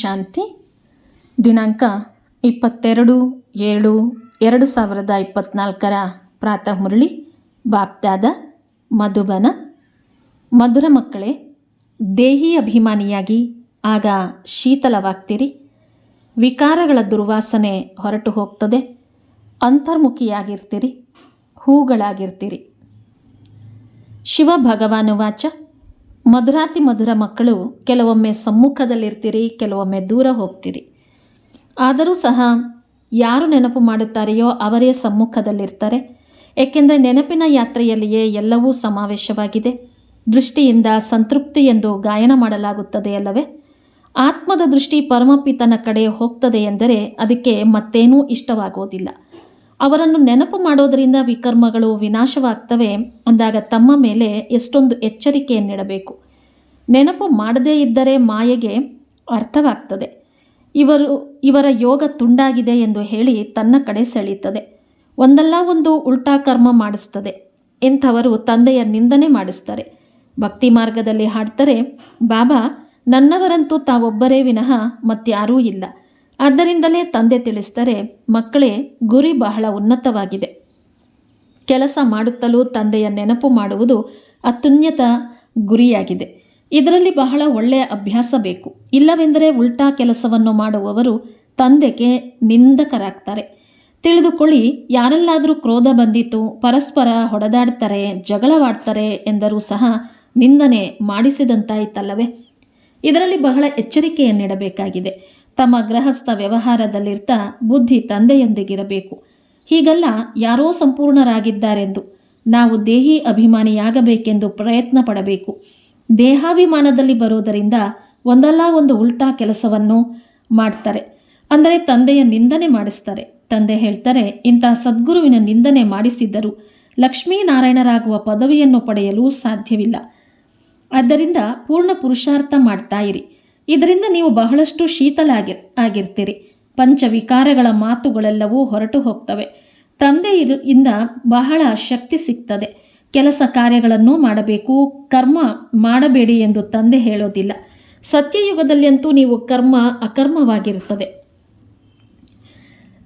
ಶಾಂತಿ. ದಿನಾಂಕ ಇಪ್ಪತ್ತೆರಡು ಏಳು ಎರಡು ಸಾವಿರದ ಇಪ್ಪತ್ನಾಲ್ಕರ ಪ್ರಾತಃ ಮುರಳಿ. ಬಾಪ್ತಾದ ಮಧುಬನ. ಮಧುರ ಮಕ್ಕಳೇ, ದೇಹಿ ಅಭಿಮಾನಿಯಾಗಿ ಆಗ ಶೀತಲವಾಗ್ತೀರಿ. ವಿಕಾರಗಳ ದುರ್ವಾಸನೆ ಹೊರಟು ಹೋಗ್ತದೆ. ಅಂತರ್ಮುಖಿಯಾಗಿರ್ತೀರಿ. ಹೂಗಳಾಗಿರ್ತೀರಿ. ಶಿವ ಭಗವಾನುವಾಚ ಮಧುರಾತಿ ಮಧುರ ಮಕ್ಕಳು, ಕೆಲವೊಮ್ಮೆ ಸಮ್ಮುಖದಲ್ಲಿರ್ತೀರಿ, ಕೆಲವೊಮ್ಮೆ ದೂರ ಹೋಗ್ತೀರಿ. ಆದರೂ ಸಹ ಯಾರು ನೆನಪು ಮಾಡುತ್ತಾರೆಯೋ ಅವರೇ ಸಮ್ಮುಖದಲ್ಲಿರ್ತಾರೆ. ಏಕೆಂದರೆ ನೆನಪಿನ ಯಾತ್ರೆಯಲ್ಲಿಯೇ ಎಲ್ಲವೂ ಸಮಾವೇಶವಾಗಿದೆ. ದೃಷ್ಟಿಯಿಂದ ಸಂತೃಪ್ತಿ ಎಂದು ಗಾಯನ ಮಾಡಲಾಗುತ್ತದೆ ಅಲ್ಲವೇ? ಆತ್ಮದ ದೃಷ್ಟಿ ಪರಮಪಿತನ ಕಡೆ ಹೋಗ್ತದೆ ಎಂದರೆ ಅದಕ್ಕೆ ಮತ್ತೇನೂ ಇಷ್ಟವಾಗುವುದಿಲ್ಲ. ಅವರನ್ನು ನೆನಪು ಮಾಡೋದರಿಂದ ವಿಕರ್ಮಗಳು ವಿನಾಶವಾಗ್ತವೆ. ಅಂದಾಗ ತಮ್ಮ ಮೇಲೆ ಎಷ್ಟೊಂದು ಎಚ್ಚರಿಕೆಯನ್ನಿಡಬೇಕು ನೆನಪು ಮಾಡದೇ ಇದ್ದರೆ ಮಾಯೆಗೆ ಅರ್ಥವಾಗ್ತದೆ. ಇವರು, ಇವರ ಯೋಗ ತುಂಡಾಗಿದೆ ಎಂದು ಹೇಳಿ ತನ್ನ ಕಡೆ ಸೆಳೀತದೆ. ಒಂದಲ್ಲ ಒಂದು ಉಲ್ಟಾ ಕರ್ಮ ಮಾಡಿಸ್ತದೆ. ಇಂಥವರು ತಂದೆಯ ನಿಂದನೆ ಮಾಡಿಸ್ತಾರೆ. ಭಕ್ತಿ ಮಾರ್ಗದಲ್ಲಿ ಹಾಡ್ತಾರೆ, ಬಾಬಾ, ನನ್ನವರಂತೂ ತಾವೊಬ್ಬರೇ ವಿನಃ ಮತ್ಯಾರೂ ಇಲ್ಲ. ಆದ್ದರಿಂದಲೇ ತಂದೆ ತಿಳಿಸ್ತಾರೆ ಮಕ್ಕಳೇ ಗುರಿ ಬಹಳ ಉನ್ನತವಾಗಿದೆ. ಕೆಲಸ ಮಾಡುತ್ತಲೂ ತಂದೆಯ ನೆನಪು ಮಾಡುವುದು ಅತ್ಯುನ್ನತ ಗುರಿಯಾಗಿದೆ. ಇದರಲ್ಲಿ ಬಹಳ ಒಳ್ಳೆಯ ಅಭ್ಯಾಸ ಬೇಕು. ಇಲ್ಲವೆಂದರೆ ಉಲ್ಟಾ ಕೆಲಸವನ್ನು ಮಾಡುವವರು ತಂದೆಗೆ ನಿಂದಕರಾಗ್ತಾರೆ. ತಿಳಿದುಕೊಳ್ಳಿ, ಯಾರಲ್ಲಾದರೂ ಕ್ರೋಧ ಬಂದಿತು, ಪರಸ್ಪರ ಹೊಡೆದಾಡ್ತಾರೆ, ಜಗಳವಾಡ್ತಾರೆ ಎಂದರೂ ಸಹ ನಿಂದನೆ ಮಾಡಿಸಿದಂತಾಯಿತಲ್ಲವೇ? ಇದರಲ್ಲಿ ಬಹಳ ಎಚ್ಚರಿಕೆಯನ್ನಿಡಬೇಕಾಗಿದೆ. ತಮ್ಮ ಗೃಹಸ್ಥ ವ್ಯವಹಾರದಲ್ಲಿರ್ತಾ ಬುದ್ಧಿ ತಂದೆಯೊಂದಿಗಿರಬೇಕು. ಹೀಗಲ್ಲ ಯಾರೋ ಸಂಪೂರ್ಣರಾಗಿದ್ದಾರೆಂದು ನಾವು ದೇಹಿ ಅಭಿಮಾನಿಯಾಗಬೇಕೆಂದು ಪ್ರಯತ್ನ ಪಡಬೇಕು. ದೇಹಾಭಿಮಾನದಲ್ಲಿ ಬರೋದರಿಂದ ಒಂದಲ್ಲ ಒಂದು ಉಲ್ಟಾ ಕೆಲಸವನ್ನು ಮಾಡ್ತಾರೆ. ಅಂದರೆ ತಂದೆಯ ನಿಂದನೆ ಮಾಡಿಸ್ತಾರೆ. ತಂದೆ ಹೇಳ್ತಾರೆ ಇಂತಹ ಸದ್ಗುರುವಿನ ನಿಂದನೆ ಮಾಡಿಸಿದ್ದರು ಲಕ್ಷ್ಮೀನಾರಾಯಣರಾಗುವ ಪದವಿಯನ್ನು ಪಡೆಯಲು ಸಾಧ್ಯವಿಲ್ಲ. ಆದ್ದರಿಂದ ಪೂರ್ಣ ಪುರುಷಾರ್ಥ ಮಾಡ್ತಾ ಇರಿ. ಇದರಿಂದ ನೀವು ಬಹಳಷ್ಟು ಶೀತಲ ಆಗಿ ಆಗಿರ್ತೀರಿ. ಪಂಚವಿಕಾರಗಳ ಮಾತುಗಳೆಲ್ಲವೂ ಹೊರಟು ಹೋಗ್ತವೆ. ತಂದೆ ಇಂದ ಬಹಳ ಶಕ್ತಿ ಸಿಗ್ತದೆ. ಕೆಲಸ ಕಾರ್ಯಗಳನ್ನು ಮಾಡಬೇಕು. ಕರ್ಮ ಮಾಡಬೇಡಿ ಎಂದು ತಂದೆ ಹೇಳೋದಿಲ್ಲ. ಸತ್ಯಯುಗದಲ್ಲಂತೂ ನೀವು ಕರ್ಮ ಅಕರ್ಮವಾಗಿರುತ್ತದೆ.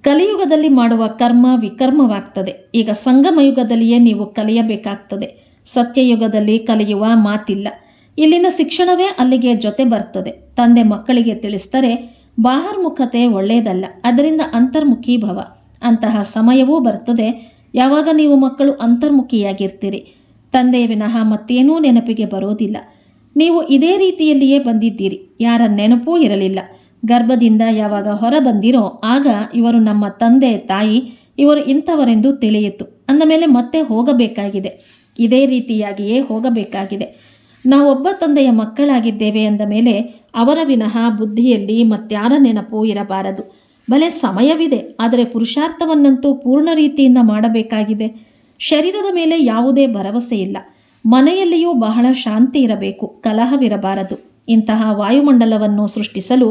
ಕಲಿಯುಗದಲ್ಲಿ ಮಾಡುವ ಕರ್ಮ ವಿಕರ್ಮವಾಗ್ತದೆ. ಈಗ ಸಂಗಮಯುಗದಲ್ಲಿಯೇ ನೀವು ಕಲಿಯಬೇಕಾಗ್ತದೆ. ಸತ್ಯಯುಗದಲ್ಲಿ ಕಲಿಯುವ ಮಾತಿಲ್ಲ. ಇಲ್ಲಿನ ಶಿಕ್ಷಣವೇ ಅಲ್ಲಿಗೆ ಜೊತೆ ಬರ್ತದೆ. ತಂದೆ ಮಕ್ಕಳಿಗೆ ತಿಳಿಸ್ತಾರೆ ಬಾಹರ್ಮುಖತೆ ಒಳ್ಳೆಯದಲ್ಲ, ಅದರಿಂದ ಅಂತರ್ಮುಖಿ ಭವ. ಅಂತಹ ಸಮಯವೂ ಬರ್ತದೆ. ಯಾವಾಗ ನೀವು ಮಕ್ಕಳು ಅಂತರ್ಮುಖಿಯಾಗಿರ್ತೀರಿ? ತಂದೆಯ ವಿನಃ ಮತ್ತೇನೂ ನೆನಪಿಗೆ ಬರೋದಿಲ್ಲ. ನೀವು ಇದೇ ರೀತಿಯಲ್ಲಿಯೇ ಬಂದಿದ್ದೀರಿ. ಯಾರ ನೆನಪೂ ಇರಲಿಲ್ಲ. ಗರ್ಭದಿಂದ ಯಾವಾಗ ಹೊರ ಬಂದಿರೋ, ಆಗ ಇವರು ನಮ್ಮ ತಂದೆ, ತಾಯಿ, ಇವರು ಇಂಥವರೆಂದು ತಿಳಿಯಿತು. ಅಂದ ಮೇಲೆ ಮತ್ತೆ ಹೋಗಬೇಕಾಗಿದೆ. ಇದೇ ರೀತಿಯಾಗಿಯೇ ಹೋಗಬೇಕಾಗಿದೆ. ನಾವೊಬ್ಬ ತಂದೆಯ ಮಕ್ಕಳಾಗಿದ್ದೇವೆ ಅಂದ ಮೇಲೆ ಅವರ ವಿನಃ ಬುದ್ಧಿಯಲ್ಲಿ ಮತ್ಯಾರ ನೆನಪು ಇರಬಾರದು. ಭಲೆ ಸಮಯವಿದೆ, ಆದರೆ ಪುರುಷಾರ್ಥವನ್ನಂತೂ ಪೂರ್ಣ ರೀತಿಯಿಂದ ಮಾಡಬೇಕಾಗಿದೆ. ಶರೀರದ ಮೇಲೆ ಯಾವುದೇ ಭರವಸೆ ಇಲ್ಲ. ಮನೆಯಲ್ಲಿಯೂ ಬಹಳ ಶಾಂತಿ ಇರಬೇಕು, ಕಲಹವಿರಬಾರದು. ಇಂತಹ ವಾಯುಮಂಡಲವನ್ನು ಸೃಷ್ಟಿಸಲು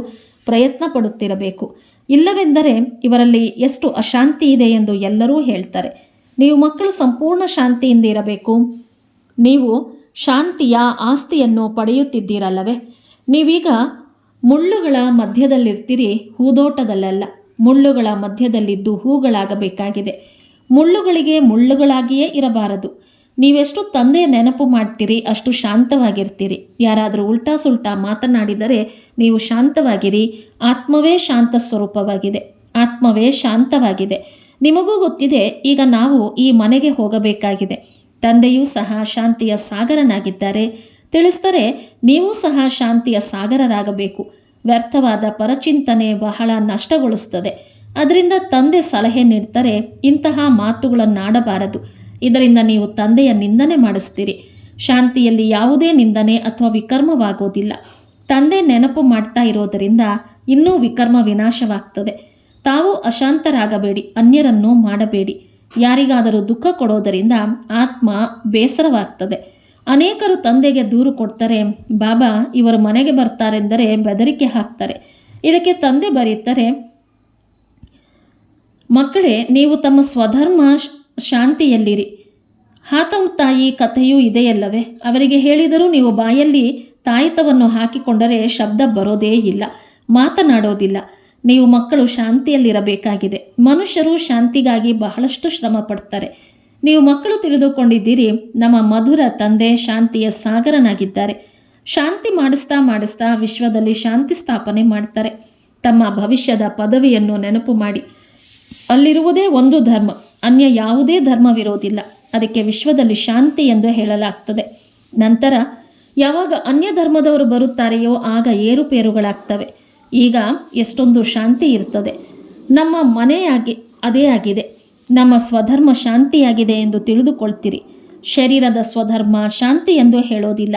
ಪ್ರಯತ್ನ ಪಡುತ್ತಿರಬೇಕು ಇಲ್ಲವೆಂದರೆ ಇವರಲ್ಲಿ ಎಷ್ಟು ಅಶಾಂತಿ ಇದೆ ಎಂದು ಎಲ್ಲರೂ ಹೇಳ್ತಾರೆ. ನೀವು ಮಕ್ಕಳು ಸಂಪೂರ್ಣ ಶಾಂತಿಯಿಂದ ಇರಬೇಕು. ನೀವು ಶಾಂತಿಯ ಆಸ್ತಿಯನ್ನು ಪಡೆಯುತ್ತಿದ್ದೀರಲ್ಲವೇ? ನೀವೀಗ ಮುಳ್ಳುಗಳ ಮಧ್ಯದಲ್ಲಿರ್ತೀರಿ, ಹೂದೋಟದಲ್ಲಲ್ಲ. ಮುಳ್ಳುಗಳ ಮಧ್ಯದಲ್ಲಿದ್ದು ಹೂಗಳಾಗಬೇಕಾಗಿದೆ. ಮುಳ್ಳುಗಳಿಗೆ ಮುಳ್ಳುಗಳಾಗಿಯೇ ಇರಬಾರದು. ನೀವೆಷ್ಟು ತಂದೆ ನೆನಪು ಮಾಡ್ತೀರಿ, ಅಷ್ಟು ಶಾಂತವಾಗಿರ್ತೀರಿ. ಯಾರಾದರೂ ಉಲ್ಟಾ ಸುಲ್ಟಾ ಮಾತನಾಡಿದರೆ ನೀವು ಶಾಂತವಾಗಿರಿ, ಆತ್ಮವೇ ಶಾಂತ ಸ್ವರೂಪವಾಗಿದೆ. ಆತ್ಮವೇ ಶಾಂತವಾಗಿದೆ. ನಿಮಗೂ ಗೊತ್ತಿದೆ, ಈಗ ನಾವು ಈ ಮನೆಗೆ ಹೋಗಬೇಕಾಗಿದೆ. ತಂದೆಯೂ ಸಹ ಶಾಂತಿಯ ಸಾಗರನಾಗಿದ್ದಾರೆ. ತಿಳಿಸ್ತಾರೆ ನೀವು ಸಹ ಶಾಂತಿಯ ಸಾಗರರಾಗಬೇಕು. ವ್ಯರ್ಥವಾದ ಪರಚಿಂತನೆ ಬಹಳ ನಷ್ಟಗೊಳಿಸುತ್ತದೆ. ಅದರಿಂದ ತಂದೆ ಸಲಹೆ ನೀಡ್ತಾರೆ ಇಂತಹ ಮಾತುಗಳನ್ನಾಡಬಾರದು. ಇದರಿಂದ ನೀವು ತಂದೆಯ ನಿಂದನೆ ಮಾಡಿಸ್ತೀರಿ. ಶಾಂತಿಯಲ್ಲಿ ಯಾವುದೇ ನಿಂದನೆ ಅಥವಾ ವಿಕರ್ಮವಾಗೋದಿಲ್ಲ. ತಂದೆ ನೆನಪು ಮಾಡ್ತಾ ಇರೋದರಿಂದ ಇನ್ನೂ ವಿಕರ್ಮ ವಿನಾಶವಾಗ್ತದೆ. ತಾವು ಅಶಾಂತರಾಗಬೇಡಿ, ಅನ್ಯರನ್ನು ಮಾಡಬೇಡಿ. ಯಾರಿಗಾದರೂ ದುಃಖ ಕೊಡೋದರಿಂದ ಆತ್ಮ ಬೇಸರವಾಗ್ತದೆ. ಅನೇಕರು ತಂದೆಗೆ ದೂರು ಕೊಡ್ತಾರೆ. ಬಾಬಾ, ಇವರು ಮನೆಗೆ ಬರ್ತಾರೆಂದರೆ ಬೆದರಿಕೆ ಹಾಕ್ತಾರೆ. ಇದಕ್ಕೆ ತಂದೆ ಬರೀತಾರೆ ಮಕ್ಕಳೇ, ನೀವು ತಮ್ಮ ಸ್ವಧರ್ಮ ಶಾಂತಿಯಲ್ಲಿರಿ. ಹಾತಂ ತಾಯಿ ಕಥೆಯೂ ಇದೆಯಲ್ಲವೇ? ಅವರಿಗೆ ಹೇಳಿದರೂ ನೀವು ಬಾಯಲ್ಲಿ ತಾಯಿತವನ್ನು ಹಾಕಿಕೊಂಡರೆ ಶಬ್ದ ಬರೋದೇ ಇಲ್ಲ, ಮಾತನಾಡೋದಿಲ್ಲ. ನೀವು ಮಕ್ಕಳು ಶಾಂತಿಯಲ್ಲಿರಬೇಕಾಗಿದೆ. ಮನುಷ್ಯರು ಶಾಂತಿಗಾಗಿ ಬಹಳಷ್ಟು ಶ್ರಮ ಪಡ್ತಾರೆ ನೀವು ಮಕ್ಕಳು ತಿಳಿದುಕೊಂಡಿದ್ದೀರಿ, ನಮ್ಮ ಮಧುರ ತಂದೆ ಶಾಂತಿಯ ಸಾಗರನಾಗಿದ್ದಾರೆ. ಶಾಂತಿ ಮಾಡಿಸ್ತಾ ಮಾಡಿಸ್ತಾ ವಿಶ್ವದಲ್ಲಿ ಶಾಂತಿ ಸ್ಥಾಪನೆ ಮಾಡ್ತಾರೆ. ತಮ್ಮ ಭವಿಷ್ಯದ ಪದವಿಯನ್ನು ನೆನಪು ಮಾಡಿ. ಅಲ್ಲಿರುವುದೇ ಒಂದು ಧರ್ಮ, ಅನ್ಯ ಯಾವುದೇ ಧರ್ಮವಿರೋದಿಲ್ಲ. ಅದಕ್ಕೆ ವಿಶ್ವದಲ್ಲಿ ಶಾಂತಿ ಎಂದು ಹೇಳಲಾಗ್ತದೆ. ನಂತರ, ಯಾವಾಗ ಅನ್ಯ ಧರ್ಮದವರು ಬರುತ್ತಾರೆಯೋ ಆಗ ಏರುಪೇರುಗಳಾಗ್ತವೆ. ಈಗ ಎಷ್ಟೊಂದು ಶಾಂತಿ ಇರ್ತದೆ. ನಮ್ಮ ಮನೆಯಾಗಿ ಅದೇ ಆಗಿದೆ. ನಮ್ಮ ಸ್ವಧರ್ಮ ಶಾಂತಿಯಾಗಿದೆ ಎಂದು ತಿಳಿದುಕೊಳ್ತೀರಿ. ಶರೀರದ ಸ್ವಧರ್ಮ ಶಾಂತಿ ಎಂದು ಹೇಳೋದಿಲ್ಲ.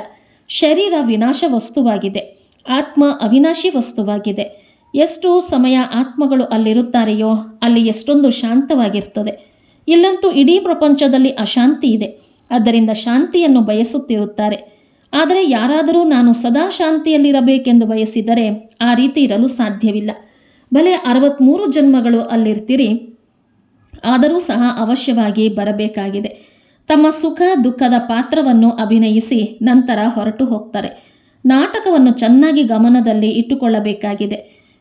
ಶರೀರ ವಿನಾಶ ವಸ್ತುವಾಗಿದೆ. ಆತ್ಮ ಅವಿನಾಶಿ ವಸ್ತುವಾಗಿದೆ. ಎಷ್ಟು ಸಮಯ ಆತ್ಮಗಳು ಅಲ್ಲಿರುತ್ತಾರೆಯೋ ಅಲ್ಲಿ ಎಷ್ಟೊಂದು ಶಾಂತವಾಗಿರ್ತದೆ. ಇಲ್ಲಂತೂ ಇಡೀ ಪ್ರಪಂಚದಲ್ಲಿ ಅಶಾಂತಿ ಇದೆ. ಆದ್ದರಿಂದ ಶಾಂತಿಯನ್ನು ಬಯಸುತ್ತಿರುತ್ತಾರೆ. ಆದರೆ ಯಾರಾದರೂ ನಾನು ಸದಾ ಶಾಂತಿಯಲ್ಲಿರಬೇಕೆಂದು ಬಯಸಿದರೆ ಆ ರೀತಿ ಇರಲು ಸಾಧ್ಯವಿಲ್ಲ. ಬಲೆ ಅರವತ್ಮೂರು ಜನ್ಮಗಳು ಅಲ್ಲಿರ್ತೀರಿ. ಆದರೂ ಸಹ ಅವಶ್ಯವಾಗಿ ಬರಬೇಕಾಗಿದೆ. ತಮ್ಮ ಸುಖ, ದುಃಖದ ಪಾತ್ರವನ್ನು ಅಭಿನಯಿಸಿ ನಂತರ ಹೊರಟು ಹೋಗ್ತಾರೆ. ನಾಟಕವನ್ನು ಚೆನ್ನಾಗಿ ಗಮನದಲ್ಲಿ ಇಟ್ಟುಕೊಳ್ಳಬೇಕಾಗಿದೆ.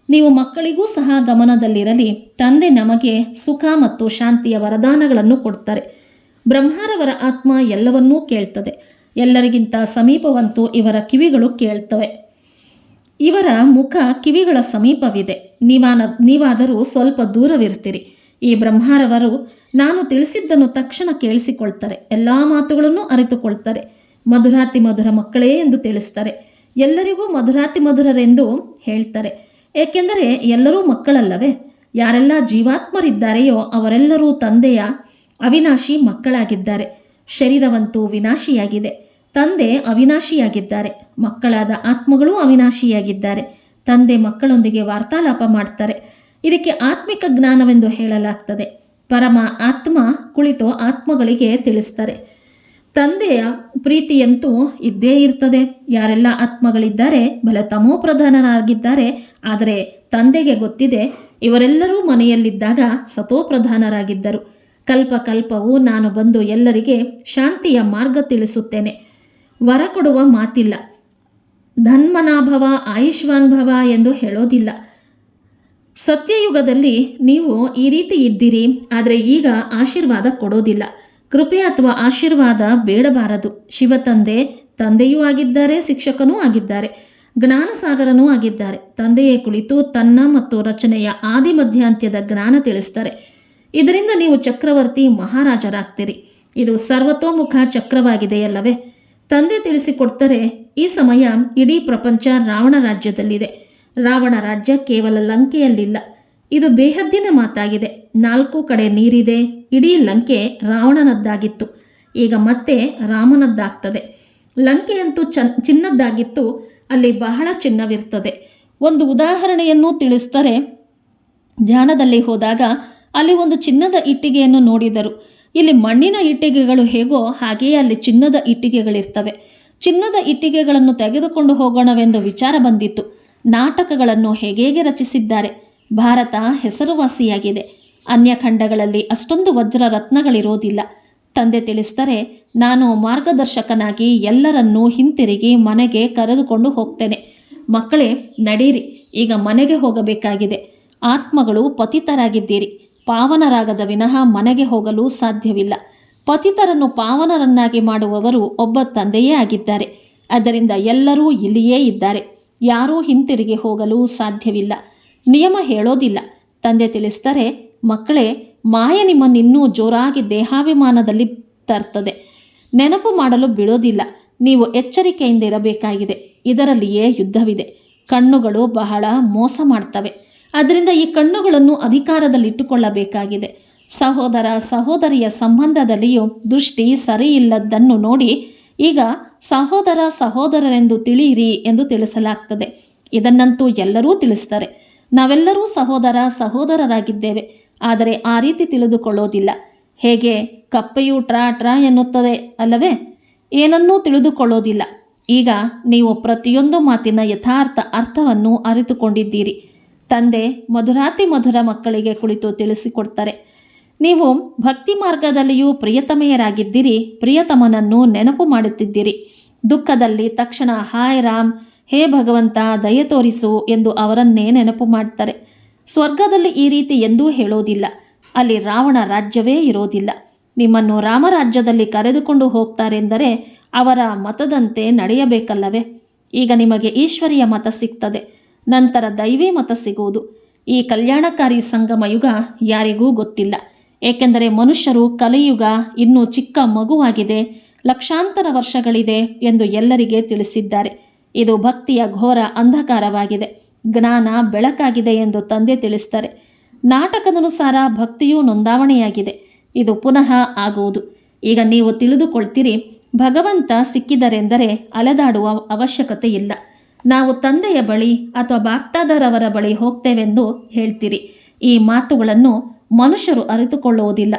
ನೀವು ಮಕ್ಕಳಿಗೂ ಸಹ ಗಮನದಲ್ಲಿರಲಿ. ತಂದೆ ನಮಗೆ ಸುಖ ಮತ್ತು ಶಾಂತಿಯ ವರದಾನಗಳನ್ನು ಕೊಡ್ತಾರೆ. ಬ್ರಹ್ಮಾರವರ ಆತ್ಮ ಎಲ್ಲವನ್ನೂ ಕೇಳ್ತದೆ. ಎಲ್ಲರಿಗಿಂತ ಸಮೀಪವಂತೂ ಇವರ ಕಿವಿಗಳು ಕೇಳ್ತವೆ. ಇವರ ಮುಖ ಕಿವಿಗಳ ಸಮೀಪವಿದೆ. ನೀವಾನ, ನೀವಾದರೂ ಸ್ವಲ್ಪ ದೂರವಿರ್ತೀರಿ ಈ ಬ್ರಹ್ಮಾರವರು ನಾನು ತಿಳಿಸಿದ್ದನ್ನು ತಕ್ಷಣ ಕೇಳಿಸಿಕೊಳ್ತಾರೆ. ಎಲ್ಲಾ ಮಾತುಗಳನ್ನು ಅರಿತುಕೊಳ್ತಾರೆ. ಮಧುರಾತಿ ಮಧುರ ಮಕ್ಕಳೇ ಎಂದು ತಿಳಿಸ್ತಾರೆ. ಎಲ್ಲರಿಗೂ ಮಧುರಾತಿ ಮಧುರರೆಂದು ಹೇಳ್ತಾರೆ. ಏಕೆಂದರೆ ಎಲ್ಲರೂ ಮಕ್ಕಳಲ್ಲವೇ? ಯಾರೆಲ್ಲ ಜೀವಾತ್ಮರಿದ್ದಾರೆಯೋ ಅವರೆಲ್ಲರೂ ತಂದೆಯ ಅವಿನಾಶಿ ಮಕ್ಕಳಾಗಿದ್ದಾರೆ. ಶರೀರವಂತೂ ವಿನಾಶಿಯಾಗಿದೆ. ತಂದೆ ಅವಿನಾಶಿಯಾಗಿದ್ದಾರೆ. ಮಕ್ಕಳಾದ ಆತ್ಮಗಳೂ ಅವಿನಾಶಿಯಾಗಿದ್ದಾರೆ. ತಂದೆ ಮಕ್ಕಳೊಂದಿಗೆ ವಾರ್ತಾಲಾಪ ಮಾಡ್ತಾರೆ. ಇದಕ್ಕೆ ಆತ್ಮಿಕ ಜ್ಞಾನವೆಂದು ಹೇಳಲಾಗ್ತದೆ. ಪರಮ ಆತ್ಮ ಕುಳಿತು ಆತ್ಮಗಳಿಗೆ ತಿಳಿಸ್ತಾರೆ. ತಂದೆಯ ಪ್ರೀತಿಯಂತೂ ಇದ್ದೇ ಇರ್ತದೆ. ಯಾರೆಲ್ಲ ಆತ್ಮಗಳಿದ್ದಾರೆ, ಬಲ ತಮೋ ಪ್ರಧಾನರಾಗಿದ್ದಾರೆ, ಆದರೆ ತಂದೆಗೆ ಗೊತ್ತಿದೆ, ಇವರೆಲ್ಲರೂ ಮನೆಯಲ್ಲಿದ್ದಾಗ ಸತೋಪ್ರಧಾನರಾಗಿದ್ದರು ಕಲ್ಪ ಕಲ್ಪವು ನಾನು ಬಂದು ಎಲ್ಲರಿಗೆ ಶಾಂತಿಯ ಮಾರ್ಗ ತಿಳಿಸುತ್ತೇನೆ. ವರ ಕೊಡುವ ಮಾತಿಲ್ಲ. ಧನ್ಮನಾಭವ ಆಯುಷ್ಮಾನ್ ಭವ ಎಂದು ಹೇಳೋದಿಲ್ಲ. ಸತ್ಯಯುಗದಲ್ಲಿ ನೀವು ಈ ರೀತಿ ಇದ್ದೀರಿ, ಆದರೆ ಈಗ ಆಶೀರ್ವಾದ ಕೊಡೋದಿಲ್ಲ. ಕೃಪೆ ಅಥವಾ ಆಶೀರ್ವಾದ ಬೇಡಬಾರದು. ಶಿವತಂದೆ, ತಂದೆಯೂ ಆಗಿದ್ದಾರೆ, ಶಿಕ್ಷಕನೂ ಆಗಿದ್ದಾರೆ, ಜ್ಞಾನಸಾಗರನೂ ಆಗಿದ್ದಾರೆ. ತಂದೆಯೇ ಕುಳಿತು ತನ್ನ ಮತ್ತು ರಚನೆಯ ಆದಿ ಮಧ್ಯಾಂತ್ಯದ ಜ್ಞಾನ ತಿಳಿಸ್ತಾರೆ. ಇದರಿಂದ ನೀವು ಚಕ್ರವರ್ತಿ ಮಹಾರಾಜರಾಗ್ತೀರಿ. ಇದು ಸರ್ವತೋಮುಖ ಚಕ್ರವಾಗಿದೆಯಲ್ಲವೇ? ತಂದೆ ತಿಳಿಸಿಕೊಡ್ತಾರೆ, ಈ ಸಮಯ ಇಡೀ ಪ್ರಪಂಚ ರಾವಣ ರಾಜ್ಯದಲ್ಲಿದೆ. ರಾವಣ ರಾಜ್ಯ ಕೇವಲ ಲಂಕೆಯಲ್ಲಿಲ್ಲ. ಇದು ಬೇಹದ್ದಿನ ಮಾತಾಗಿದೆ. ನಾಲ್ಕು ಕಡೆ ನೀರಿದೆ, ಇಡೀ ಲಂಕೆ ರಾವಣನದ್ದಾಗಿತ್ತು. ಈಗ ಮತ್ತೆ ರಾಮನದ್ದಾಗ್ತದೆ. ಲಂಕೆಯಂತೂ ಚನ್, ಚಿನ್ನದ್ದಾಗಿತ್ತು, ಅಲ್ಲಿ ಬಹಳ ಚಿನ್ನವಿರ್ತದೆ. ಒಂದು ಉದಾಹರಣೆಯನ್ನು ತಿಳಿಸ್ತಾರೆ. ಧ್ಯಾನದಲ್ಲಿ ಹೋದಾಗ ಅಲ್ಲಿ ಒಂದು ಚಿನ್ನದ ಇಟ್ಟಿಗೆಯನ್ನು ನೋಡಿದರು. ಇಲ್ಲಿ ಮಣ್ಣಿನ ಇಟ್ಟಿಗೆಗಳು ಹೇಗೋ ಹಾಗೆಯೇ ಅಲ್ಲಿ ಚಿನ್ನದ ಇಟ್ಟಿಗೆಗಳಿರ್ತವೆ. ಚಿನ್ನದ ಇಟ್ಟಿಗೆಗಳನ್ನು ತೆಗೆದುಕೊಂಡು ಹೋಗೋಣವೆಂದು ವಿಚಾರ ಬಂದಿತ್ತು. ನಾಟಕಗಳನ್ನು ಹೇಗೆ ರಚಿಸಿದ್ದಾರೆ? ಭಾರತ ಹೆಸರುವಾಸಿಯಾಗಿದೆ. ಅನ್ಯ ಖಂಡಗಳಲ್ಲಿ ಅಷ್ಟೊಂದು ವಜ್ರ ರತ್ನಗಳಿರೋದಿಲ್ಲ. ತಂದೆ ತಿಳಿಸ್ತಾರೆ ನಾನು ಮಾರ್ಗದರ್ಶಕನಾಗಿ ಎಲ್ಲರನ್ನೂ ಹಿಂತಿರುಗಿ ಮನೆಗೆ ಕರೆದುಕೊಂಡು ಹೋಗ್ತೇನೆ. ಮಕ್ಕಳೇ, ನಡೀರಿ. ಈಗ ಮನೆಗೆ ಹೋಗಬೇಕಾಗಿದೆ. ಆತ್ಮಗಳು ಪತಿತರಾಗಿದ್ದೀರಿ. ಪಾವನರಾಗದ ವಿನಃ ಮನೆಗೆ ಹೋಗಲು ಸಾಧ್ಯವಿಲ್ಲ. ಪತಿತರನ್ನು ಪಾವನರನ್ನಾಗಿ ಮಾಡುವವರು ಒಬ್ಬ ತಂದೆಯೇ ಆಗಿದ್ದಾರೆ. ಅದರಿಂದ ಎಲ್ಲರೂ ಇಲ್ಲಿಯೇ ಇದ್ದಾರೆ. ಯಾರೂ ಹಿಂತಿರುಗಿ ಹೋಗಲು ಸಾಧ್ಯವಿಲ್ಲ. ನಿಯಮ ಹೇಳೋದಿಲ್ಲ. ತಂದೆ ತಿಳಿಸ್ತಾರೆ ಮಕ್ಕಳೇ, ಮಾಯ ನಿಮ್ಮನ್ನಿನ್ನೂ ಜೋರಾಗಿ ದೇಹಾಭಿಮಾನದಲ್ಲಿ ತರ್ತದೆ. ನೆನಪು ಮಾಡಲು ಬಿಡೋದಿಲ್ಲ. ನೀವು ಎಚ್ಚರಿಕೆಯಿಂದ ಇರಬೇಕಾಗಿದೆ. ಇದರಲ್ಲಿಯೇ ಯುದ್ಧವಿದೆ. ಕಣ್ಣುಗಳು ಬಹಳ ಮೋಸ ಮಾಡ್ತವೆ. ಅದರಿಂದ ಈ ಕಣ್ಣುಗಳನ್ನು ಅಧಿಕಾರದಲ್ಲಿಟ್ಟುಕೊಳ್ಳಬೇಕಾಗಿದೆ. ಸಹೋದರ ಸಹೋದರಿಯ ಸಂಬಂಧದಲ್ಲಿಯೂ ದೃಷ್ಟಿ ಸರಿಯಿಲ್ಲದ್ದನ್ನು ನೋಡಿ, ಈಗ ಸಹೋದರ ಸಹೋದರರೆಂದು ತಿಳಿಯಿರಿ ಎಂದು ತಿಳಿಸಲಾಗ್ತದೆ. ಇದನ್ನಂತೂ ಎಲ್ಲರೂ ತಿಳಿಸ್ತಾರೆ. ನಾವೆಲ್ಲರೂ ಸಹೋದರ ಸಹೋದರರಾಗಿದ್ದೇವೆ, ಆದರೆ ಆ ರೀತಿ ತಿಳಿದುಕೊಳ್ಳೋದಿಲ್ಲ. ಹೇಗೆ? ಕಪ್ಪೆಯು ಟ್ರಾ ಟ್ರಾ ಎನ್ನುತ್ತದೆ ಅಲ್ಲವೇ? ಏನನ್ನೂ ತಿಳಿದುಕೊಳ್ಳೋದಿಲ್ಲ. ಈಗ ನೀವು ಪ್ರತಿಯೊಂದು ಮಾತಿನ ಯಥಾರ್ಥ ಅರ್ಥವನ್ನು ಅರಿತುಕೊಂಡಿದ್ದೀರಿ. ತಂದೆ ಮಧುರಾತಿ ಮಧುರ ಮಕ್ಕಳಿಗೆ ಕುಳಿತು ತಿಳಿಸಿಕೊಡ್ತಾರೆ. ನೀವು ಭಕ್ತಿ ಮಾರ್ಗದಲ್ಲಿಯೂ ಪ್ರಿಯತಮೆಯರಾಗಿದ್ದೀರಿ, ಪ್ರಿಯತಮನನ್ನು ನೆನಪು ಮಾಡುತ್ತಿದ್ದೀರಿ. ದುಃಖದಲ್ಲಿ ತಕ್ಷಣ, ಹಾಯ್ ರಾಮ್, ಹೇ ಭಗವಂತ, ದಯ ತೋರಿಸು ಎಂದು ಅವರನ್ನೇ ನೆನಪು ಮಾಡ್ತಾರೆ. ಸ್ವರ್ಗದಲ್ಲಿ ಈ ರೀತಿ ಎಂದೂ ಹೇಳೋದಿಲ್ಲ. ಅಲ್ಲಿ ರಾವಣ ರಾಜ್ಯವೇ ಇರೋದಿಲ್ಲ. ನಿಮ್ಮನ್ನು ರಾಮರಾಜ್ಯದಲ್ಲಿ ಕರೆದುಕೊಂಡು ಹೋಗ್ತಾರೆಂದರೆ ಅವರ ಮತದಂತೆ ನಡೆಯಬೇಕಲ್ಲವೇ? ಈಗ ನಿಮಗೆ ಈಶ್ವರಿಯ ಮತ ಸಿಗ್ತದೆ. ನಂತರ ದೈವೀ ಮತ ಸಿಗುವುದು. ಈ ಕಲ್ಯಾಣಕಾರಿ ಸಂಗಮ ಯುಗ ಯಾರಿಗೂ ಗೊತ್ತಿಲ್ಲ. ಏಕೆಂದರೆ ಮನುಷ್ಯರು ಕಲಿಯುಗ ಇನ್ನೂ ಚಿಕ್ಕ ಮಗುವಾಗಿದೆ, ಲಕ್ಷಾಂತರ ವರ್ಷಗಳಿದೆ ಎಂದು ಎಲ್ಲರಿಗೆ ತಿಳಿಸಿದ್ದಾರೆ. ಇದು ಭಕ್ತಿಯ ಘೋರ ಅಂಧಕಾರವಾಗಿದೆ. ಜ್ಞಾನ ಬೆಳಕಾಗಿದೆ ಎಂದು ತಂದೆ ತಿಳಿಸ್ತಾರೆ. ನಾಟಕದನುಸಾರ ಭಕ್ತಿಯು ನೋಂದಾವಣೆಯಾಗಿದೆ. ಇದು ಪುನಃ ಆಗುವುದು. ಈಗ ನೀವು ತಿಳಿದುಕೊಳ್ತೀರಿ, ಭಗವಂತ ಸಿಕ್ಕಿದರೆಂದರೆ ಅಲೆದಾಡುವ ಅವಶ್ಯಕತೆ ಇಲ್ಲ ನಾವು ತಂದೆಯ ಬಳಿ ಅಥವಾ ಬಾಕ್ತಾದಾರವರ ಬಳಿ ಹೋಗ್ತೇವೆಂದು ಹೇಳ್ತೀರಿ. ಈ ಮಾತುಗಳನ್ನು ಮನುಷ್ಯರು ಅರಿತುಕೊಳ್ಳುವುದಿಲ್ಲ.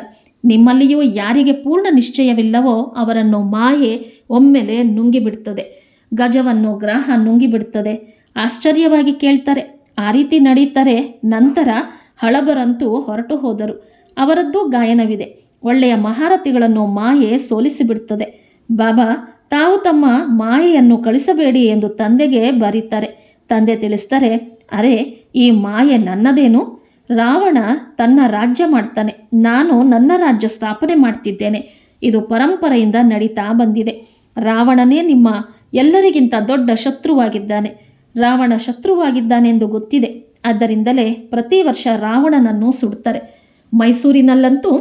ನಿಮ್ಮಲ್ಲಿಯೂ ಯಾರಿಗೆ ಪೂರ್ಣ ನಿಶ್ಚಯವಿಲ್ಲವೋ ಅವರನ್ನು ಮಾಯೆ ಒಮ್ಮೆಲೆ ನುಂಗಿಬಿಡ್ತದೆ ಗಜವನ್ನು ಗ್ರಹ ನುಂಗಿಬಿಡ್ತದೆ ಆಶ್ಚರ್ಯವಾಗಿ ಕೇಳ್ತಾರೆ. ಆ ರೀತಿ ನಡೀತಾರೆ ನಂತರ ಹಳಬರಂತೂ ಹೊರಟು ಹೋದರು. ಅವರದ್ದು ಗಾಯನವಿದೆ. ಒಳ್ಳೆಯ ಮಹಾರಥಿಗಳನ್ನು ಮಾಯೆ ಸೋಲಿಸಿಬಿಡ್ತದೆ ಬಾಬಾ ತಾವು ತಮ್ಮ ಮಾಯೆಯನ್ನು ಕಳಿಸಬೇಡಿ ಎಂದು ತಂದೆಗೆ ಬರೀತಾರೆ. ತಂದೆ ತಿಳಿಸ್ತಾರೆ, ಅರೆ, ಈ ಮಾಯೆ ನನ್ನದೇನು? ರಾವಣ ತನ್ನ ರಾಜ್ಯ ಮಾಡ್ತಾನೆ. ನಾನು ನನ್ನ ರಾಜ್ಯ ಸ್ಥಾಪನೆ ಮಾಡ್ತಿದ್ದೇನೆ. ಇದು ಪರಂಪರೆಯಿಂದ ನಡೀತಾ ಬಂದಿದೆ. ರಾವಣನೇ ನಿಮ್ಮ ಎಲ್ಲರಿಗಿಂತ ದೊಡ್ಡ ಶತ್ರುವಾಗಿದ್ದಾನೆ. ರಾವಣ ಶತ್ರುವಾಗಿದ್ದಾನೆಂದು ಗೊತ್ತಿದೆ. ಆದ್ದರಿಂದಲೇ ಪ್ರತಿ ವರ್ಷ ರಾವಣನನ್ನು ಸುಡ್ತಾರೆ. ಮೈಸೂರಿನಲ್ಲಂತೂ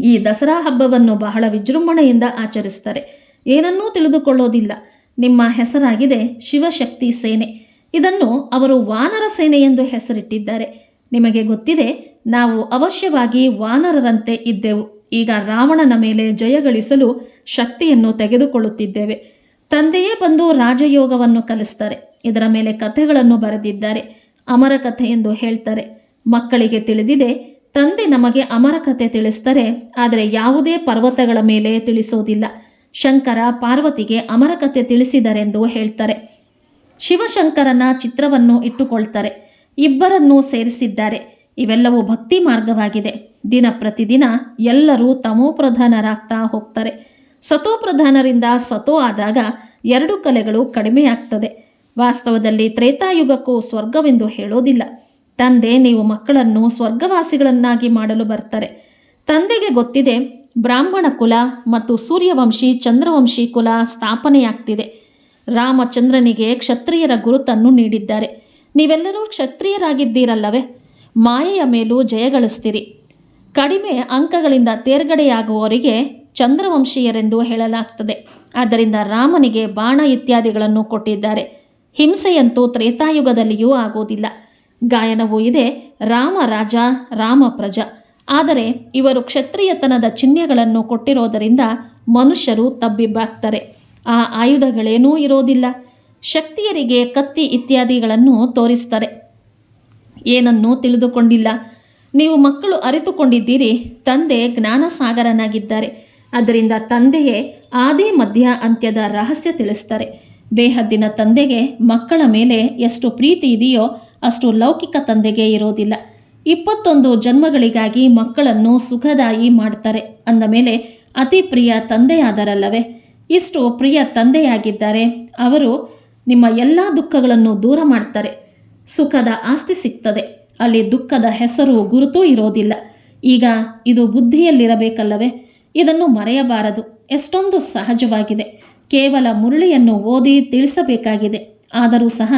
ಈ ದಸರಾ ಹಬ್ಬವನ್ನು ಬಹಳ ವಿಜೃಂಭಣೆಯಿಂದ ಆಚರಿಸ್ತಾರೆ. ಏನನ್ನೂ ತಿಳಿದುಕೊಳ್ಳೋದಿಲ್ಲ. ನಿಮ್ಮ ಹೆಸರಾಗಿದೆ ಶಿವಶಕ್ತಿ ಸೇನೆ. ಇದನ್ನು ಅವರು ವಾನರ ಸೇನೆ ಎಂದು ಹೆಸರಿಟ್ಟಿದ್ದಾರೆ. ನಿಮಗೆ ಗೊತ್ತಿದೆ, ನಾವು ಅವಶ್ಯವಾಗಿ ವಾನರರಂತೆ ಇದ್ದೆವು. ಈಗ ರಾವಣನ ಮೇಲೆ ಜಯಗಳಿಸಲು ಶಕ್ತಿಯನ್ನು ತೆಗೆದುಕೊಳ್ಳುತ್ತಿದ್ದೇವೆ. ತಂದೆಯೇ ಬಂದು ರಾಜಯೋಗವನ್ನು ಕಲಿಸ್ತಾರೆ. ಇದರ ಮೇಲೆ ಕಥೆಗಳನ್ನು ಬರೆದಿದ್ದಾರೆ. ಅಮರ ಕಥೆ ಎಂದು ಹೇಳ್ತಾರೆ. ಮಕ್ಕಳಿಗೆ ತಿಳಿದಿದೆ, ತಂದೆ ನಮಗೆ ಅಮರ ಕಥೆ ತಿಳಿಸ್ತಾರೆ, ಆದರೆ ಯಾವುದೇ ಪರ್ವತಗಳ ಮೇಲೆ ತಿಳಿಸೋದಿಲ್ಲ. ಶಂಕರ ಪಾರ್ವತಿಗೆ ಅಮರ ಕಥೆ ತಿಳಿಸಿದರೆಂದು ಹೇಳ್ತಾರೆ. ಶಿವಶಂಕರನ ಚಿತ್ರವನ್ನು ಇಟ್ಟುಕೊಳ್ತಾರೆ. ಇಬ್ಬರನ್ನೂ ಸೇರಿಸಿದ್ದಾರೆ. ಇವೆಲ್ಲವೂ ಭಕ್ತಿ ಮಾರ್ಗವಾಗಿದೆ. ದಿನ ಪ್ರತಿದಿನ ಎಲ್ಲರೂ ತಮೋಪ್ರಧಾನರಾಗ್ತಾ ಹೋಗ್ತಾರೆ. ಸತೋ ಪ್ರಧಾನರಿಂದ ಸತೋ ಆದಾಗ ಎರಡು ಕಲೆಗಳು ಕಡಿಮೆಯಾಗ್ತದೆ. ವಾಸ್ತವದಲ್ಲಿ ತ್ರೇತಾಯುಗಕ್ಕೂ ಸ್ವರ್ಗವೆಂದು ಹೇಳೋದಿಲ್ಲ. ತಂದೆ, ನೀವು ಮಕ್ಕಳನ್ನು ಸ್ವರ್ಗವಾಸಿಗಳನ್ನಾಗಿ ಮಾಡಲು ಬರ್ತಾರೆ. ತಂದೆಗೆ ಗೊತ್ತಿದೆ ಬ್ರಾಹ್ಮಣ ಕುಲ ಮತ್ತು ಸೂರ್ಯವಂಶಿ ಚಂದ್ರವಂಶಿ ಕುಲ ಸ್ಥಾಪನೆಯಾಗ್ತಿದೆ. ರಾಮಚಂದ್ರನಿಗೆ ಕ್ಷತ್ರಿಯರ ಗುರುತನ್ನು ನೀಡಿದ್ದಾರೆ. ನೀವೆಲ್ಲರೂ ಕ್ಷತ್ರಿಯರಾಗಿದ್ದೀರಲ್ಲವೇ? ಮಾಯೆಯ ಮೇಲೂ ಜಯಗಳಿಸ್ತೀರಿ ಕಡಿಮೆ ಅಂಕಗಳಿಂದ ತೇರ್ಗಡೆಯಾಗುವವರಿಗೆ ಚಂದ್ರವಂಶೀಯರೆಂದು ಹೇಳಲಾಗ್ತದೆ. ಆದ್ದರಿಂದ ರಾಮನಿಗೆ ಬಾಣ ಇತ್ಯಾದಿಗಳನ್ನು ಕೊಟ್ಟಿದ್ದಾರೆ. ಹಿಂಸೆಯಂತೂ ತ್ರೇತಾಯುಗದಲ್ಲಿಯೂ ಆಗೋದಿಲ್ಲ ಗಾಯನವೂ ಇದೆ. ರಾಮ ರಾಜ, ರಾಮ ಪ್ರಜ. ಆದರೆ ಇವರು ಕ್ಷತ್ರಿಯತನದ ಚಿಹ್ನೆಗಳನ್ನು ಕೊಟ್ಟಿರೋದರಿಂದ ಮನುಷ್ಯರು ತಬ್ಬಿಬ್ಬಾಗ್ತಾರೆ. ಆ ಆಯುಧಗಳೇನೂ ಇರೋದಿಲ್ಲ. ಶಕ್ತಿಯರಿಗೆ ಕತ್ತಿ ಇತ್ಯಾದಿಗಳನ್ನು ತೋರಿಸ್ತಾರೆ. ಏನನ್ನೂ ತಿಳಿದುಕೊಂಡಿಲ್ಲ. ನೀವು ಮಕ್ಕಳು ಅರಿತುಕೊಂಡಿದ್ದೀರಿ, ತಂದೆ ಜ್ಞಾನಸಾಗರನಾಗಿದ್ದಾರೆ. ಅದರಿಂದ ತಂದೆಯೇ ಆದಿ, ಮಧ್ಯ, ಅಂತ್ಯದ ರಹಸ್ಯ ತಿಳಿಸ್ತಾರೆ. ಬೇಹದ್ದಿನ ತಂದೆಗೆ ಮಕ್ಕಳ ಮೇಲೆ ಎಷ್ಟು ಪ್ರೀತಿ ಇದೆಯೋ ಅಷ್ಟು ಲೌಕಿಕ ತಂದೆಗೆ ಇರೋದಿಲ್ಲ. ಇಪ್ಪತ್ತೊಂದು ಜನ್ಮಗಳಿಗಾಗಿ ಮಕ್ಕಳನ್ನು ಸುಖದಾಯಿ ಮಾಡ್ತಾರೆ. ಅಂದ ಮೇಲೆ, ಅತಿ ಪ್ರಿಯ ತಂದೆಯಾದರಲ್ಲವೇ? ಇಷ್ಟು ಪ್ರಿಯ ತಂದೆಯಾಗಿದ್ದಾರೆ ಅವರು ನಿಮ್ಮ ಎಲ್ಲ ದುಃಖಗಳನ್ನು ದೂರ ಮಾಡ್ತಾರೆ. ಸುಖದ ಆಸ್ತಿ ಸಿಗ್ತದೆ. ಅಲ್ಲಿ ದುಃಖದ ಹೆಸರು ಗುರುತೂ ಇರೋದಿಲ್ಲ. ಈಗ ಇದು ಬುದ್ಧಿಯಲ್ಲಿರಬೇಕಲ್ಲವೇ? ಇದನ್ನು ಮರೆಯಬಾರದು. ಎಷ್ಟೊಂದು ಸಹಜವಾಗಿದೆ. ಕೇವಲ ಮುರಳಿಯನ್ನು ಓದಿ ತಿಳಿಸಬೇಕಾಗಿದೆ. ಆದರೂ ಸಹ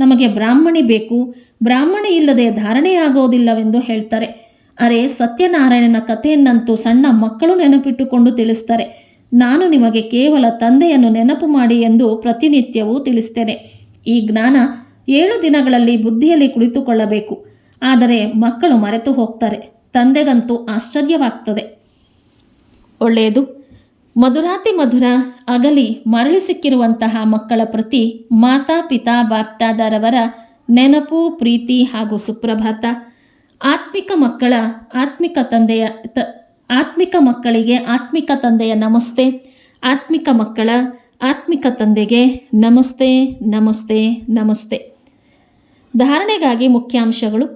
ನಮಗೆ ಬ್ರಾಹ್ಮಣಿ ಬೇಕು. ಬ್ರಾಹ್ಮಣಿ ಇಲ್ಲದೆ ಧಾರಣೆಯಾಗೋದಿಲ್ಲವೆಂದು ಹೇಳ್ತಾರೆ. ಅರೆ, ಸತ್ಯನಾರಾಯಣನ ಕಥೆಯನ್ನಂತೂ ಸಣ್ಣ ಮಕ್ಕಳು ನೆನಪಿಟ್ಟುಕೊಂಡು ತಿಳಿಸ್ತಾರೆ. ನಾನು ನಿಮಗೆ ಕೇವಲ ತಂದೆಯನ್ನು ನೆನಪು ಮಾಡಿ ಎಂದು ಪ್ರತಿನಿತ್ಯವೂ ತಿಳಿಸ್ತೇನೆ. ಈ ಜ್ಞಾನ ಏಳು ದಿನಗಳಲ್ಲಿ ಬುದ್ಧಿಯಲ್ಲಿ ಕುಳಿತುಕೊಳ್ಳಬೇಕು. ಆದರೆ ಮಕ್ಕಳು ಮರೆತು ಹೋಗ್ತಾರೆ. ತಂದೆಗಂತೂ ಆಶ್ಚರ್ಯವಾಗ್ತದೆ. ಒಳ್ಳೆಯದು. ಮಧುರಾತಿ ಮಧುರ ಅಗಲಿ ಮರಳಿ ಸಿಕ್ಕಿರುವಂತಹ ಮಕ್ಕಳ ಪ್ರತಿ ಮಾತಾ ಪಿತಾ ಬಾಪ್ತಾದಾರವರ ನೆನಪು, ಪ್ರೀತಿ ಹಾಗೂ ಸುಪ್ರಭಾತ. ಆತ್ಮಿಕ ಮಕ್ಕಳ ಆತ್ಮಿಕ ತಂದೆಯ ತ, ಆತ್ಮಿಕ ಮಕ್ಕಳಿಗೆ ಆತ್ಮಿಕ ತಂದೆಯ ನಮಸ್ತೆ. ಆತ್ಮಿಕ ಮಕ್ಕಳ ಆತ್ಮಿಕ ತಂದೆಗೆ ನಮಸ್ತೆ ನಮಸ್ತೆ ನಮಸ್ತೆ. ಧಾರಣೆಗಾಗಿ ಮುಖ್ಯಾಂಶಗಳು.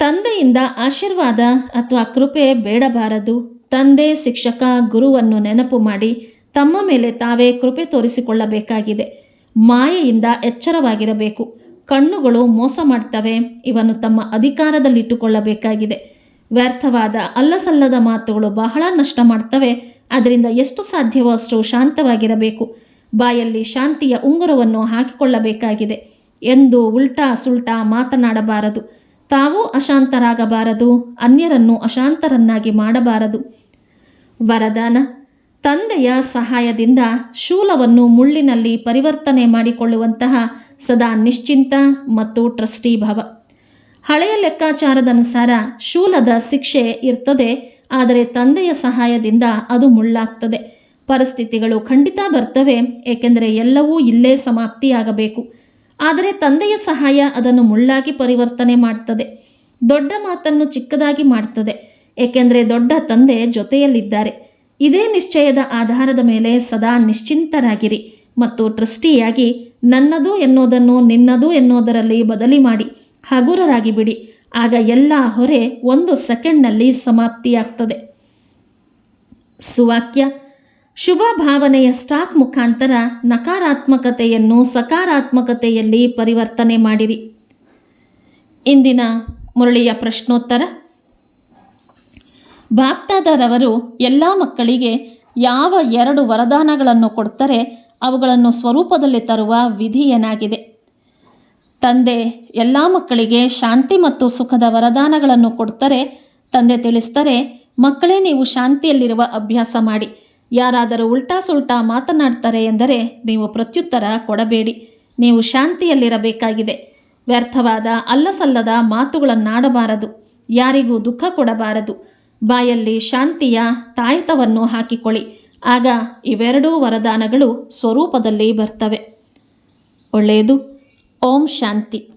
ತಂದೆಯಿಂದ ಆಶೀರ್ವಾದ ಅಥವಾ ಕೃಪೆ ಬೇಡಬಾರದು. ತಂದೆ ಶಿಕ್ಷಕ ಗುರುವನ್ನು ನೆನಪು ಮಾಡಿ ತಮ್ಮ ಮೇಲೆ ತಾವೇ ಕೃಪೆ ತೋರಿಸಿಕೊಳ್ಳಬೇಕಾಗಿದೆ. ಮಾಯೆಯಿಂದ ಎಚ್ಚರವಾಗಿರಬೇಕು. ಕಣ್ಣುಗಳು ಮೋಸ ಮಾಡ್ತವೆ. ಇವನ್ನು ತಮ್ಮ ಅಧಿಕಾರದಲ್ಲಿಟ್ಟುಕೊಳ್ಳಬೇಕಾಗಿದೆ. ವ್ಯರ್ಥವಾದ ಅಲ್ಲಸಲ್ಲದ ಮಾತುಗಳು ಬಹಳ ನಷ್ಟ ಮಾಡ್ತವೆ. ಅದರಿಂದ ಎಷ್ಟು ಸಾಧ್ಯವೋ ಅಷ್ಟು ಶಾಂತವಾಗಿರಬೇಕು. ಬಾಯಲ್ಲಿ ಶಾಂತಿಯ ಉಂಗುರವನ್ನು ಹಾಕಿಕೊಳ್ಳಬೇಕಾಗಿದೆ. ಎಂದು ಉಲ್ಟಾ ಸುಲ್ಟಾ ಮಾತನಾಡಬಾರದು. ತಾವೂ ಅಶಾಂತರಾಗಬಾರದು, ಅನ್ಯರನ್ನು ಅಶಾಂತರನ್ನಾಗಿ ಮಾಡಬಾರದು. ವರದಾನ, ತಂದೆಯ ಸಹಾಯದಿಂದ ಶೂಲವನ್ನು ಮುಳ್ಳಿನಲ್ಲಿ ಪರಿವರ್ತನೆ ಮಾಡಿಕೊಳ್ಳುವಂತಹ ಸದಾ ನಿಶ್ಚಿಂತ ಮತ್ತು ಟ್ರಸ್ಟಿ ಭಾವ ಹಳೆಯ ಲೆಕ್ಕಾಚಾರದನುಸಾರ ಶೂಲದ ಶಿಕ್ಷೆ ಇರ್ತದೆ, ಆದರೆ ತಂದೆಯ ಸಹಾಯದಿಂದ ಅದು ಮುಳ್ಳಾಗ್ತದೆ. ಪರಿಸ್ಥಿತಿಗಳು ಖಂಡಿತ ಬರ್ತವೆ, ಏಕೆಂದರೆ ಎಲ್ಲವೂ ಇಲ್ಲೇ ಸಮಾಪ್ತಿಯಾಗಬೇಕು. ಆದರೆ ತಂದೆಯ ಸಹಾಯ ಅದನ್ನು ಮುಳ್ಳಾಗಿ ಪರಿವರ್ತನೆ ಮಾಡ್ತದೆ. ದೊಡ್ಡ ಮಾತನ್ನು ಚಿಕ್ಕದಾಗಿ ಮಾಡ್ತದೆ. ಏಕೆಂದರೆ ದೊಡ್ಡ ತಂದೆ ಜೊತೆಯಲ್ಲಿದ್ದಾರೆ. ಇದೇ ನಿಶ್ಚಯದ ಆಧಾರದ ಮೇಲೆ ಸದಾ ನಿಶ್ಚಿಂತರಾಗಿರಿ ಮತ್ತು ಟ್ರಸ್ಟಿಯಾಗಿ ನನ್ನದು ಎನ್ನುವುದನ್ನು ನಿನ್ನದು ಎನ್ನುವುದರಲ್ಲಿ ಬದಲಿ ಮಾಡಿ ಹಗುರರಾಗಿ ಬಿಡಿ ಆಗ ಎಲ್ಲ ಹೊರೆ ಒಂದು ಸೆಕೆಂಡ್ನಲ್ಲಿ ಸಮಾಪ್ತಿಯಾಗ್ತದೆ. ಸುವಾಕ್ಯ ಶುಭ ಭಾವನೆಯ ಸ್ಟಾಕ್ ಮುಖಾಂತರ ನಕಾರಾತ್ಮಕತೆಯನ್ನು ಸಕಾರಾತ್ಮಕತೆಯಲ್ಲಿ ಪರಿವರ್ತನೆ ಮಾಡಿರಿ. ಇಂದಿನ ಮುರಳಿಯ ಪ್ರಶ್ನೋತ್ತರ. ಬಾಪ್ತಾದರವರು ಎಲ್ಲ ಮಕ್ಕಳಿಗೆ ಯಾವ ಎರಡು ವರದಾನಗಳನ್ನು ಕೊಡ್ತಾರೆ ಅವುಗಳನ್ನು ಸ್ವರೂಪದಲ್ಲಿ ತರುವ ವಿಧಿ ಏನಾಗಿದೆ? ತಂದೆ ಎಲ್ಲ ಮಕ್ಕಳಿಗೆ ಶಾಂತಿ ಮತ್ತು ಸುಖದ ವರದಾನಗಳನ್ನು ಕೊಡ್ತಾರೆ. ತಂದೆ ತಿಳಿಸ್ತಾರೆ ಮಕ್ಕಳೇ ನೀವು ಶಾಂತಿಯಲ್ಲಿರುವ ಅಭ್ಯಾಸ ಮಾಡಿ. ಯಾರಾದರೂ ಉಲ್ಟಾ ಸುಲ್ಟಾ ಮಾತನಾಡ್ತಾರೆ ಎಂದರೆ ನೀವು ಪ್ರತ್ಯುತ್ತರ ಕೊಡಬೇಡಿ. ನೀವು ಶಾಂತಿಯಲ್ಲಿರಬೇಕಾಗಿದೆ. ವ್ಯರ್ಥವಾದ, ಅಲ್ಲಸಲ್ಲದ ಮಾತುಗಳನ್ನಾಡಬಾರದು. ಯಾರಿಗೂ ದುಃಖ ಕೊಡಬಾರದು. ಬಾಯಲ್ಲಿ ಶಾಂತಿಯ ತಾಯತವನ್ನು ಹಾಕಿಕೊಳ್ಳಿ. ಆಗ ಇವೆರಡೂ ವರದಾನಗಳು ಸ್ವರೂಪದಲ್ಲಿ ಬರ್ತವೆ. ಒಳ್ಳೆಯದು. ಓಂ ಶಾಂತಿ.